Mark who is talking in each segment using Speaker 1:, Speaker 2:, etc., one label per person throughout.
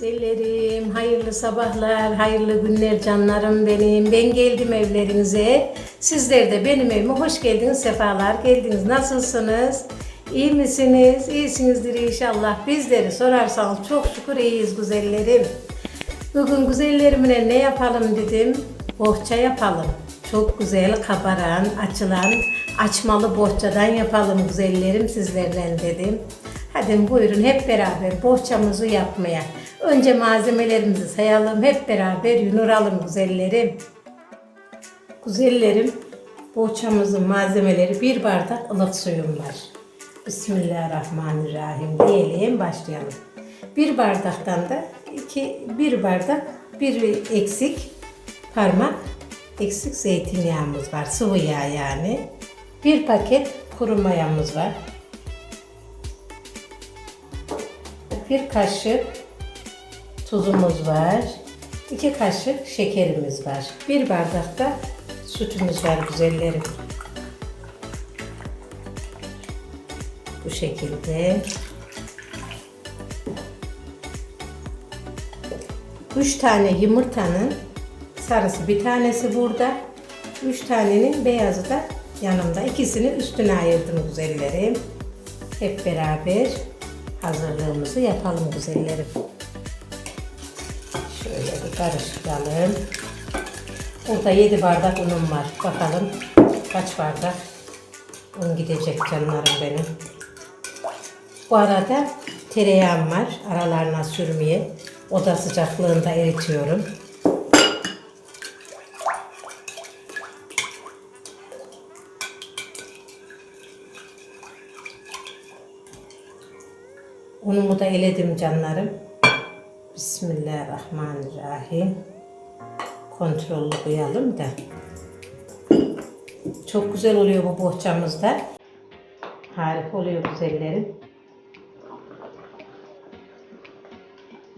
Speaker 1: Güzellerim, hayırlı sabahlar, hayırlı günler canlarım benim. Ben geldim evlerinize. Sizler de benim evime hoş geldiniz, sefalar geldiniz. Nasılsınız? İyi misiniz? İyisinizdir inşallah. Bizleri sorarsanız çok şükür iyiyiz güzellerim. Bugün güzellerimle ne yapalım dedim. Bohça yapalım. Çok güzel kabaran, açılan, açmalı bohçadan yapalım güzellerim sizlerle dedim. Hadi buyurun hep beraber bohçamızı yapmaya. Önce malzemelerimizi sayalım, hep beraber yunuralım güzellerim. Güzellerim, bohçamızın malzemeleri bir bardak ılık suyum var. Bismillahirrahmanirrahim diyelim, başlayalım. Bir bardaktan da iki, bir bardak, bir eksik parmak eksik zeytinyağımız var, sıvı yağ yani. Bir paket kuru mayamız var. Bir kaşık tuzumuz var. iki kaşık şekerimiz var. Bir bardak da sütümüz var güzellerim. Bu şekilde. Üç tane yumurtanın sarısı bir tanesi burada. Üç tanenin beyazı da yanımda. İkisini üstüne ayırdım güzellerim. Hep beraber hazırlığımızı yapalım güzellerim. Karıştıralım. Burada 7 bardak unum var. Bakalım kaç bardak un gidecek canlarım benim. Bu arada tereyağım var. Aralarına sürmeye. Oda sıcaklığında eritiyorum. Unumu da eledim canlarım. Bismillahirrahmanirrahim. Kontrollü koyalım da. Çok güzel oluyor bu bohçamızda. Harika oluyor güzellerim.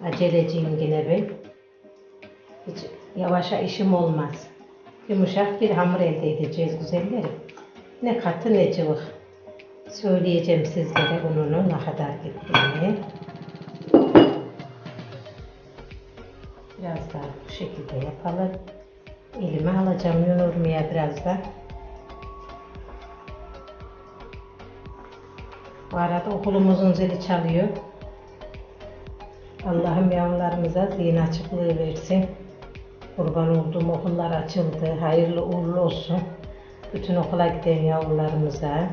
Speaker 1: Aceleciyim yine ben. Hiç yavaşa işim olmaz. Yumuşak bir hamur elde edeceğiz güzellerim. Ne katı ne cıvık. Söyleyeceğim sizlere ununu ne kadar gittiğini. Biraz daha bu şekilde yapalım. Elime alacağım yunurmaya birazdan. Bu arada okulumuzun zili çalıyor. Allah'ım yavrularımıza zihin açıklığı versin. Kurban olduğum okullar açıldı. Hayırlı uğurlu olsun. Bütün okula giden yavrularımıza.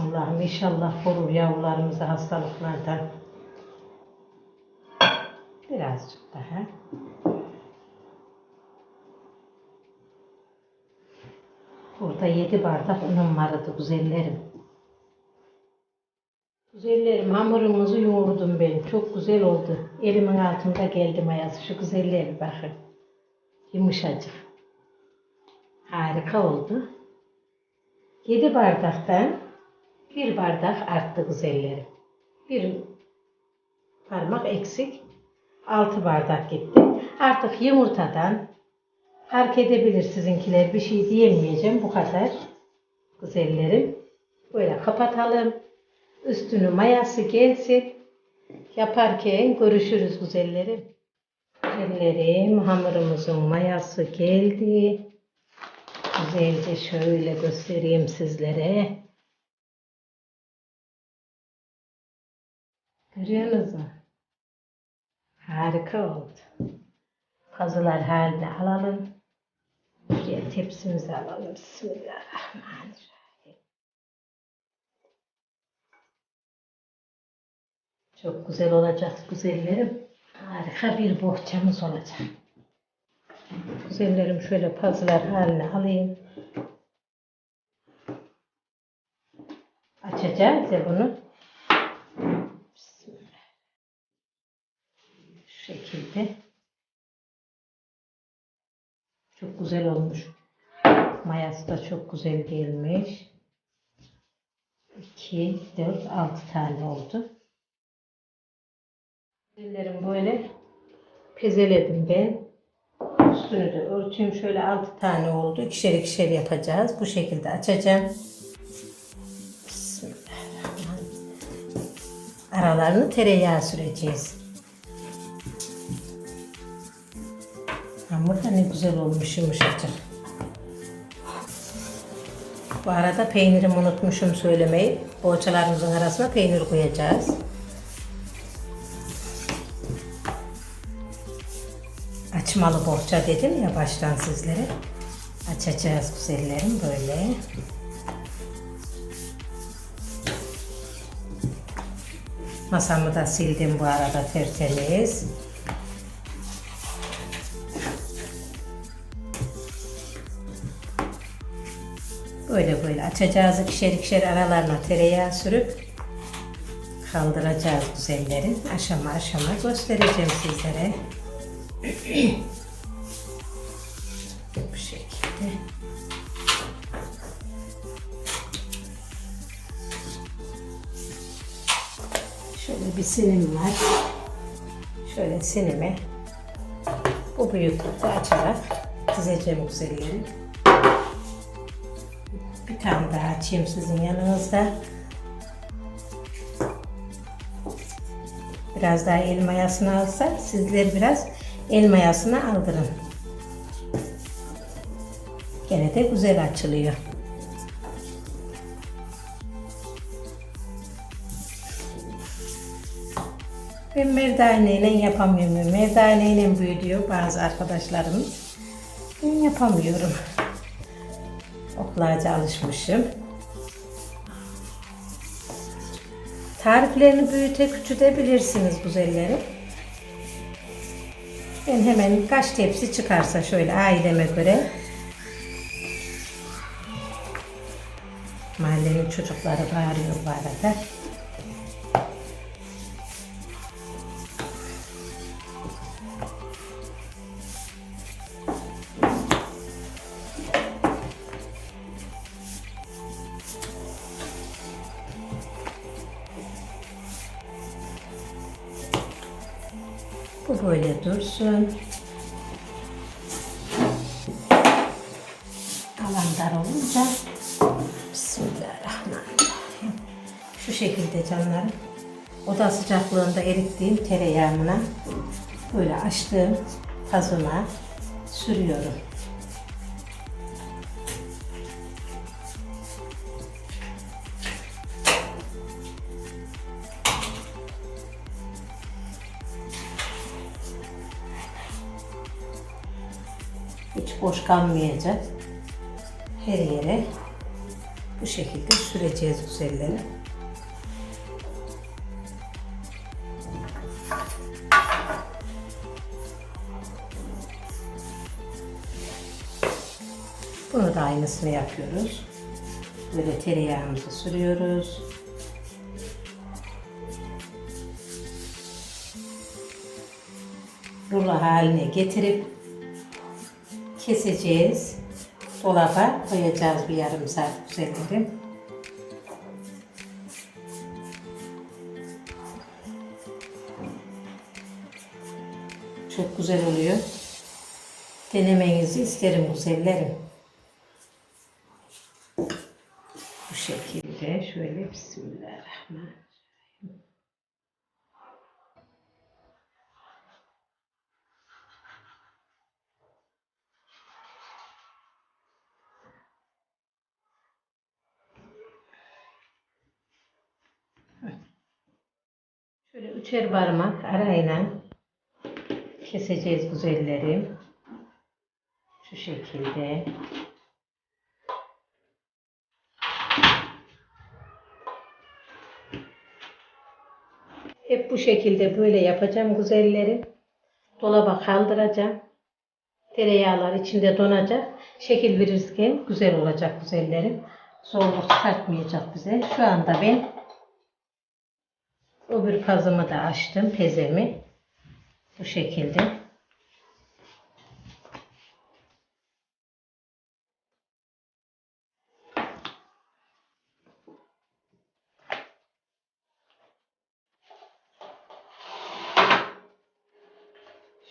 Speaker 1: Allah'ım inşallah korur yavrularımızı hastalıklardan. Birazcık daha. Burada 7 bardak unum vardı güzellerim. Güzellerim hamurumuzu yoğurdum ben. Çok güzel oldu. Elimin altında geldi mayası. Şu güzelliğe bir bakın. Yumuşacık. Harika oldu. 7 bardaktan bir bardak arttı güzellerim. Bir parmak eksik. 6 bardak gitti. Artık yumurtadan fark edebilir sizinkiler. Bir şey diyemeyeceğim. Bu kadar. Güzellerim. Böyle kapatalım. Üstünü mayası gelsin. Yaparken görüşürüz güzellerim. Güzellerim hamurumuzun mayası geldi. Güzelce şöyle göstereyim sizlere. Görüyorsunuz mu? Harika oldu. Kazılar haline alalım. Buraya tepsimizi alalım. Bismillahirrahmanirrahim. Çok güzel olacak güzellerim. Harika bir bohçamız olacak. Güzellerim şöyle pazılar haline alayım. Açacağız ya bunu. Bismillah. Şu şekilde. Çok güzel olmuş. Mayası da çok güzel gelmiş. 2, 4, 6 tane oldu. Ellerim böyle pezeledim ben. Üstünü de örtüyorum. Şöyle 6 tane oldu. İkişer ikişer yapacağız. Bu şekilde açacağım. Bismillahirrahmanirrahim. Aralarını tereyağı süreceğiz. Hamur da ne güzel olmuş yumuşacık. Bu arada peynirimi unutmuşum söylemeyi. Poğaçalarımızın arasına peynir koyacağız. Açmalı bohça dedim ya baştan sizlere. Açacağız güzellerim böyle. Masamı da sildim bu arada tertemiz. Böyle böyle açacağız ikişer ikişer aralarına tereyağı sürüp kaldıracağız güzelleri. Aşama aşama göstereceğim sizlere. Bu şekilde. Şöyle bir sinim var. Şöyle sinimi bu büyüklükte açarak dizeceğim güzelleri. Bir tane daha açayım sizin yanınızda. Biraz daha el mayasını alsa sizler biraz el mayasını aldırın. Gene de güzel açılıyor. Ben merdaneyle yapamıyorum. Merdaneyle büyütüyor bazı arkadaşlarımız. Ben yapamıyorum. Oklaca alışmışım. Tariflerini büyüte küçültebilirsiniz güzelleri. Ben hemen kaç tepsi çıkarsa şöyle aileme göre. Mahallenin çocukları bağırıyor bu arada. Bu böyle dursun. Alan dar olunca Bismillahirrahmanirrahim. Şu şekilde canlarım. Oda sıcaklığında erittiğim tereyağına böyle açtığım tazıma sürüyorum. Kalmayacak. Her yere bu şekilde süreceğiz güzelleri. Bunu da aynısını yapıyoruz. Böyle tereyağımızı sürüyoruz. Rulo haline getirip keseceğiz. Dolaba koyacağız bir yarım saat güzelleri. Çok güzel oluyor. Denemenizi isterim güzellerim. Bu şekilde şöyle Bismillahirrahmanirrahim. Şöyle üçer parmak arayla keseceğiz güzellerim. Şu şekilde. Hep bu şekilde böyle yapacağım güzelleri. Dolaba kaldıracağım. Tereyağlar içinde donacak. Şekil verirken güzel olacak güzellerim. Zorluk çıkartmayacak bize. Şu anda ben öbür pazımı da açtım. Pezemi. Bu şekilde.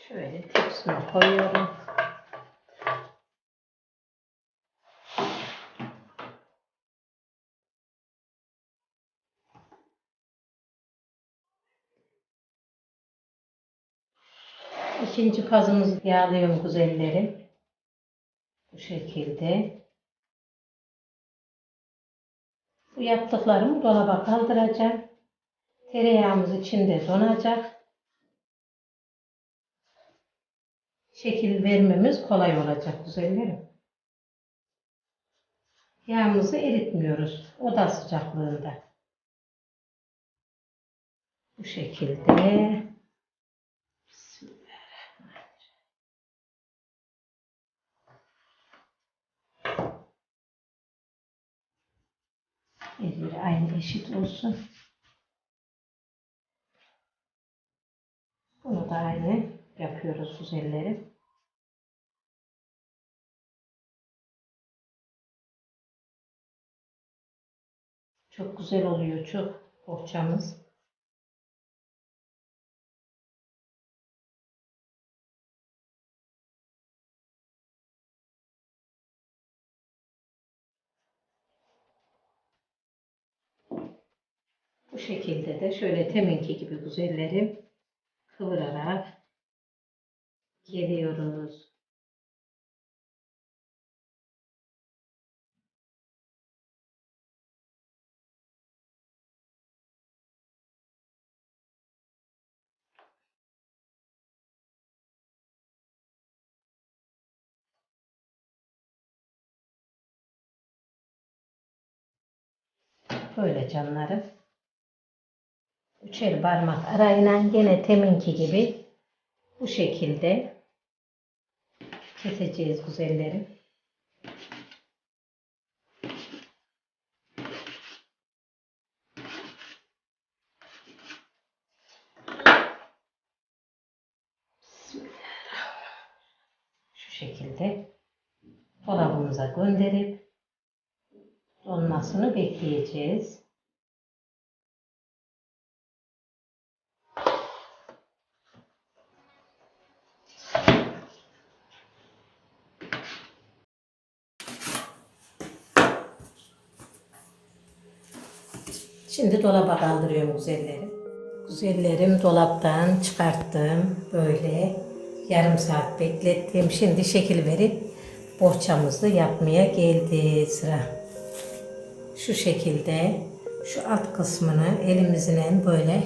Speaker 1: Şöyle tepsime koyuyorum. İkinci pazımızı yağlıyorum güzellerim. Bu şekilde. Bu yaptıklarımı dolaba kaldıracağım. Tereyağımız içinde donacak. Şekil vermemiz kolay olacak güzellerim. Yağımızı eritmiyoruz oda sıcaklığında. Bu şekilde. Her yeri aynı eşit olsun. Bunu da aynı yapıyoruz güzelleri. Çok güzel oluyor çok bohçamız. Şekilde de şöyle teminki gibi güzelleri kıvırarak geliyoruz. Böyle canlarım. Üçer parmak arayla gene teminki gibi bu şekilde keseceğiz güzellerim. Şu şekilde dolabımıza gönderip donmasını bekleyeceğiz. Şimdi dolaba kaldırıyorum güzellerim. Güzellerim dolaptan çıkarttım. Böyle yarım saat beklettim. Şimdi şekil verip bohçamızı yapmaya geldi sıra. Şu şekilde şu alt kısmını elimizle böyle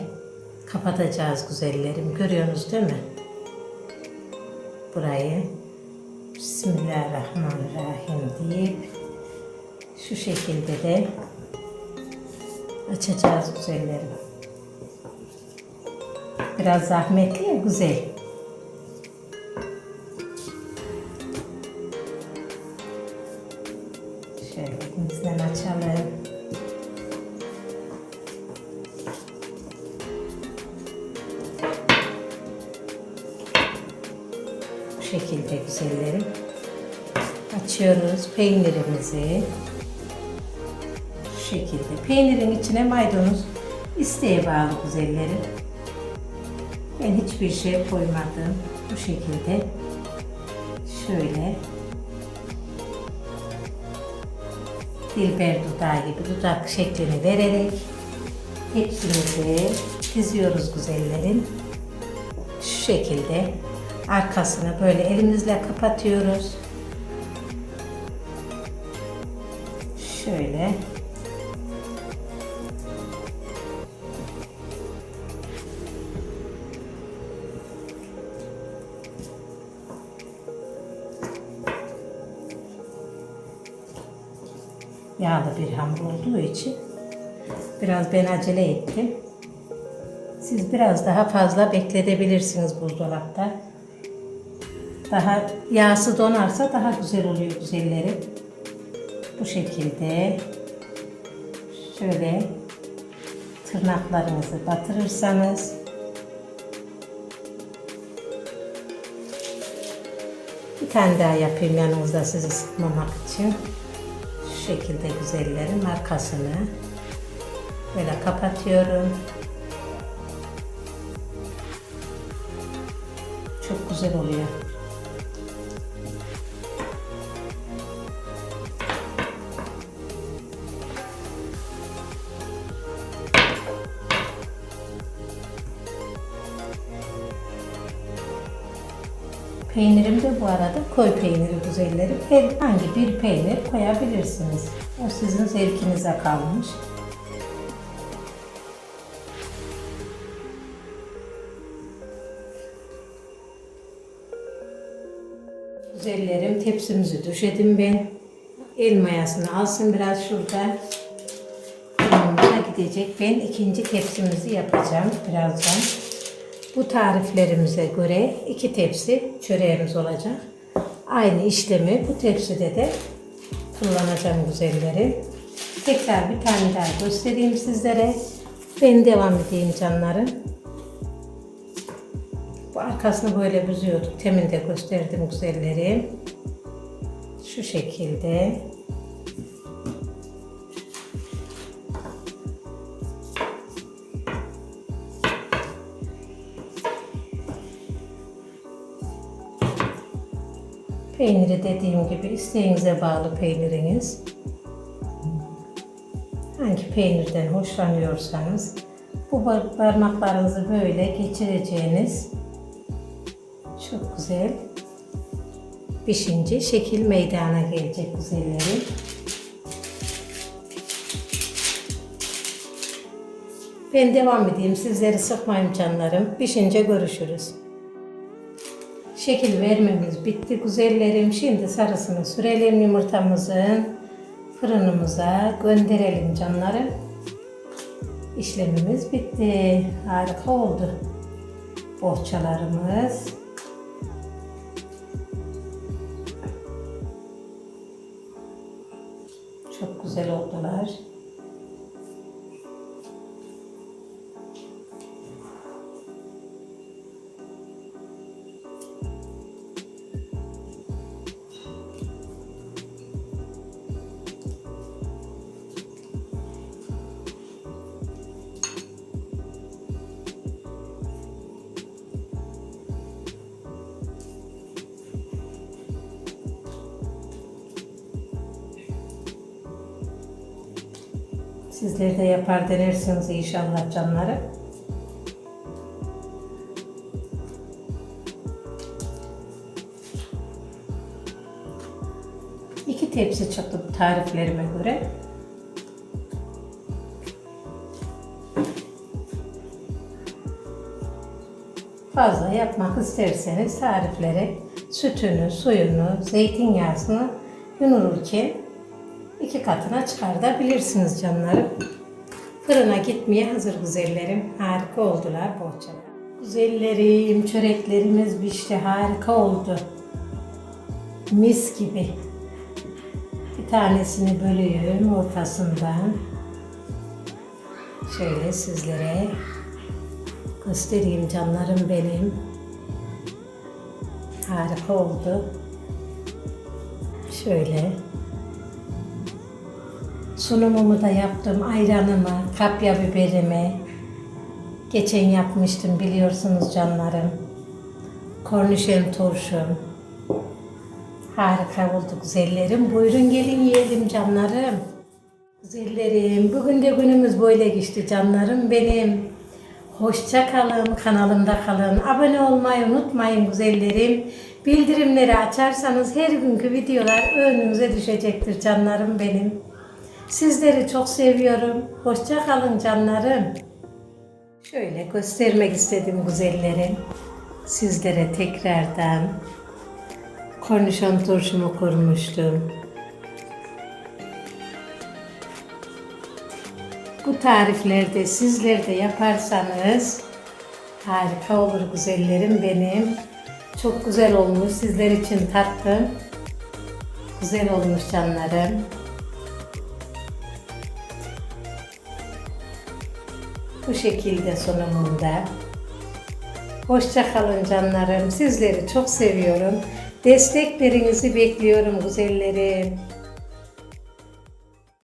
Speaker 1: kapatacağız güzellerim. Görüyorsunuz değil mi? Burayı Bismillahirrahmanirrahim deyip şu şekilde de açacağız güzellerim. Biraz zahmetli ya güzel. Şöyle elimizden açalım. Bu şekilde güzellerim. Açıyoruz peynirimizi. Şekilde. Peynirin içine maydanoz isteğe bağlı güzellerim. Ben hiçbir şey koymadım. Bu şekilde. Şöyle. Dilber dudağı gibi dudak şeklini vererek hepsimizi diziyoruz güzellerim. Şu şekilde arkasını böyle elimizle kapatıyoruz. Şöyle yağlı bir hamur olduğu için biraz ben acele ettim. Siz biraz daha fazla bekletebilirsiniz buzdolapta. Daha yağsı donarsa daha güzel oluyor güzelleri. Bu şekilde şöyle tırnaklarınızı batırırsanız bir tane daha yapayım yanınızda sizi sıkmamak için. Şekilde güzellerin arkasını böyle kapatıyorum. Çok güzel oluyor. Peynirim de bu arada koy peyniri güzellerim. Herhangi bir peynir koyabilirsiniz. O sizin zevkinize kalmış. Güzellerim tepsimizi döşedim ben. El mayasını alsın biraz şurada. Fırınımıza gidecek. Ben ikinci tepsimizi yapacağım birazdan. Bu tariflerimize göre iki tepsi çöreğimiz olacak. Aynı işlemi bu tepside de kullanacağım güzelleri. Tekrar bir tane daha göstereyim sizlere. Ben devam edeyim canlarım. Bu arkasını böyle büzüyorduk. Temin de gösterdim güzelleri. Şu şekilde. Peyniri dediğim gibi isteğinize bağlı peyniriniz. Hangi peynirden hoşlanıyorsanız bu par- parmaklarınızı böyle geçireceğiniz çok güzel pişince şekil meydana gelecek güzelleri. Ben devam edeyim. Sizleri sıkmayayım canlarım. Pişince görüşürüz. Şekil vermemiz bitti güzellerim. Şimdi sarısını sürelim yumurtamızın fırınımıza gönderelim canlarım. İşlemimiz bitti. Harika oldu. Bohçalarımız. Çok güzel oldular. Sizler de yapar denersiniz inşallah canları. İki tepsi çıktı tariflerime göre. Fazla yapmak isterseniz tarifleri sütünü, suyunu, zeytinyağını yunururken iki katına çıkartabilirsiniz canlarım. Fırına gitmeye hazır güzellerim. Harika oldular bohçalar. Güzellerim, çöreklerimiz pişti. Harika oldu. Mis gibi. Bir tanesini bölüyorum ortasından. Şöyle sizlere göstereyim canlarım benim. Harika oldu. Şöyle. Sunumumu da yaptım. Ayranımı, kapya biberimi. Geçen yapmıştım biliyorsunuz canlarım. Kornişon turşum. Harika oldu güzellerim. Buyurun gelin yiyelim canlarım. Güzellerim. Bugün de günümüz böyle geçti canlarım benim. Hoşça kalın, kanalımda kalın. Abone olmayı unutmayın güzellerim. Bildirimleri açarsanız her günkü videolar önünüze düşecektir canlarım benim. Sizleri çok seviyorum. Hoşça kalın canlarım. Şöyle göstermek istedim güzellerim. Sizlere tekrardan kornişon turşumu kurmuştum. Bu tariflerde sizler de yaparsanız harika olur güzellerim benim. Çok güzel olmuş. Sizler için tattım. Güzel olmuş canlarım. Bu şekilde sunumunda. Hoşça kalın canlarım. Sizleri çok seviyorum. Desteklerinizi bekliyorum güzellerim.